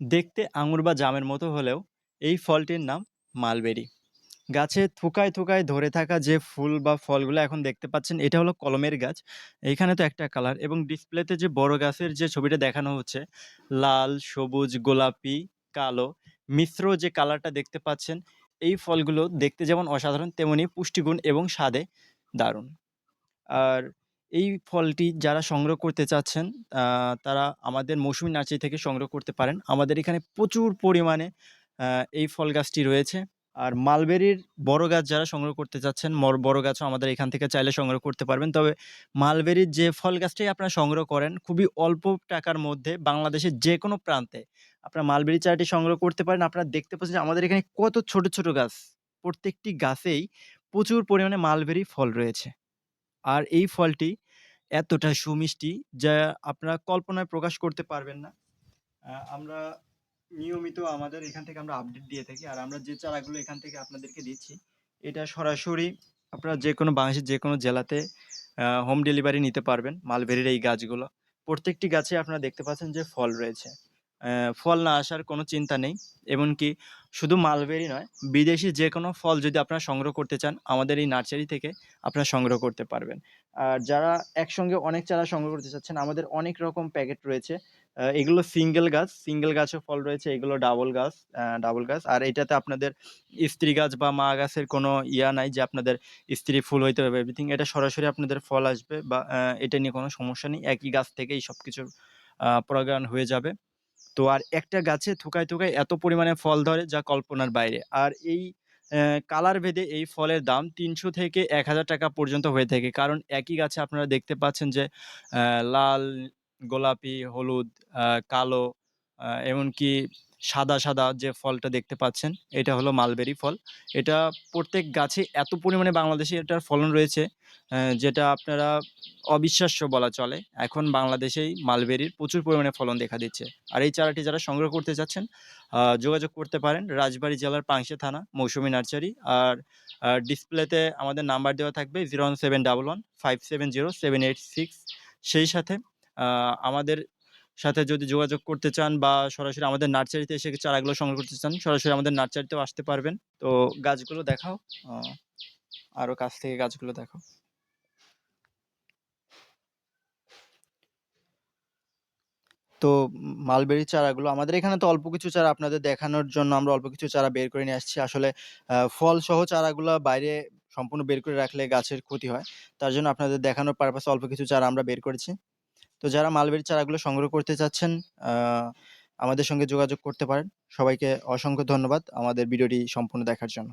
দেখতে আঙুর বা জামের মতো হলেও এই ফলটির নাম মালবেরি। গাছে থোকায়, থোকায় ধরে থাকা যে ফুল বা ফলগুলো এখন দেখতে পাচ্ছেন এটা হলো কলমের গাছ। এখানে তো একটা কালার এবং ডিসপ্লেতে যে বড় গাছের যে ছবিটা দেখানো হচ্ছে লাল, সবুজ, গোলাপি, কালো মিশ্র যে কালারটা দেখতে পাচ্ছেন এই ফলগুলো দেখতে যেমন অসাধারণ তেমনি পুষ্টিগুণ এবং স্বাদে দারুণ। আর এই ফলটি যারা সংগ্রহ করতে চাচ্ছেন তারা আমাদের মৌসুমী নার্সারি থেকে সংগ্রহ করতে পারেন। আমাদের এখানে প্রচুর পরিমাণে এই ফল গাছটি রয়েছে। আর মালবেরির বড় গাছ যারা সংগ্রহ করতে চাচ্ছেন, বড় গাছও আমাদের এখান থেকে চাইলে সংগ্রহ করতে পারবেন। তবে মালবেরির যে ফল গাছটাই আপনারা সংগ্রহ করেন, খুবই অল্প টাকার মধ্যে বাংলাদেশের যে কোনো প্রান্তে আপনারা মালবেরি চারাটি সংগ্রহ করতে পারেন। আপনারা দেখতে পাচ্ছেন যে আমাদের এখানে কত ছোট, ছোট গাছ। প্রত্যেকটি গাছেই প্রচুর পরিমাণে মালবেরি ফল রয়েছে। আর এই ফলটি এতটা সুমিষ্টি যা আপনারা কল্পনায় প্রকাশ করতে পারবেন না। আমরা নিয়মিত আমাদের এখান থেকে আমরা আপডেট দিয়ে থাকি। আর আমরা যে চারাগুলো এখান থেকে আপনাদেরকে দিচ্ছি, এটা সরাসরি আপনারা যে কোনো বাংলাদেশের যে কোনো জেলাতে হোম ডেলিভারি নিতে পারবেন মালবেরির এই গাছগুলো। প্রত্যেকটি গাছে আপনারা দেখতে পাচ্ছেন যে ফল রয়েছে। ফল না আসার কোনো চিন্তা নেই। এমনকি শুধু মালবেরি নয়, বিদেশি যে কোনো ফল যদি আপনারা সংগ্রহ করতে চান, আমাদের এই নার্সারি থেকে আপনারা সংগ্রহ করতে পারবেন। আর যারা একসঙ্গে অনেক চারা সংগ্রহ করতে চাচ্ছেন, আমাদের অনেক রকম প্যাকেট রয়েছে। এগুলো সিঙ্গেল গাছ, সিঙ্গেল গাছেও ফল রয়েছে। এগুলো ডাবল গাছ ডাবল গাছ। আর এটাতে আপনাদের স্ত্রী গাছ বা মা গাছের কোনো ইয়া নাই যে আপনাদের স্ত্রী ফুল হইতে হবে এভরিথিং। এটা সরাসরি আপনাদের ফল আসবে বা এটা নিয়ে কোনো সমস্যা নেই। একই গাছ থেকেই সবকিছুর আ পরাগায়ন হয়ে যাবে। তো আর একটা গাছে থোকায়, থোকায় এত পরিমাণে ফল ধরে যা কল্পনার বাইরে। আর এই কালার ভেদে এই ফলের দাম তিনশো থেকে ৳১,০০০ পর্যন্ত হয়ে থাকে। কারণ একই গাছে আপনারা দেখতে পাচ্ছেন যে লাল, গোলাপি, হলুদ, কালো এমনকি সাদা, সাদা যে ফলটা দেখতে পাচ্ছেন এটা হলো মালবেরি ফল। এটা প্রত্যেক গাছে এত পরিমাণে বাংলাদেশে এটার ফলন রয়েছে যেটা আপনারা অবিশ্বাস্য বলা চলে। এখন বাংলাদেশেই মালবেরির প্রচুর পরিমাণে ফলন দেখা দিচ্ছে। আর এই চারাটি যারা সংগ্রহ করতে চাচ্ছেন যোগাযোগ করতে পারেন রাজবাড়ী জেলার পাংশে থানা, মৌসুমী নার্সারি। আর ডিসপ্লেতে আমাদের নাম্বার দেওয়া থাকবে 01711570786 সেই সাথে আমাদের সাথে যদি যোগাযোগ করতে চান বা সরাসরি আমাদের নার্সারিতে এসে চারাগুলো সংগ্রহ করতে চান, সরাসরি আমাদের নার্সারিতেও আসতে পারবেন। তো গাছগুলো দেখাও। আ আরও কাছ থেকে গাছগুলো দেখাও। তো মালবেরি চারাগুলো আমাদের এখানে তো অল্প কিছু চারা আপনাদের দেখানোর জন্য আমরা অল্প কিছু চারা বের করে নিয়ে আসছি। আসলে ফল সহ চারাগুলো বাইরে সম্পূর্ণ বের করে রাখলে গাছের ক্ষতি হয়। তার জন্য আপনাদের দেখানোর পারপাসে অল্প কিছু চারা আমরা বের করেছি। তো যারা মালবেরি চারাগুলো সংগ্রহ করতে চাচ্ছেন আমাদের সঙ্গে যোগাযোগ করতে পারেন। সবাইকে অসংখ্য ধন্যবাদ আমাদের ভিডিওটি সম্পূর্ণ দেখার জন্য।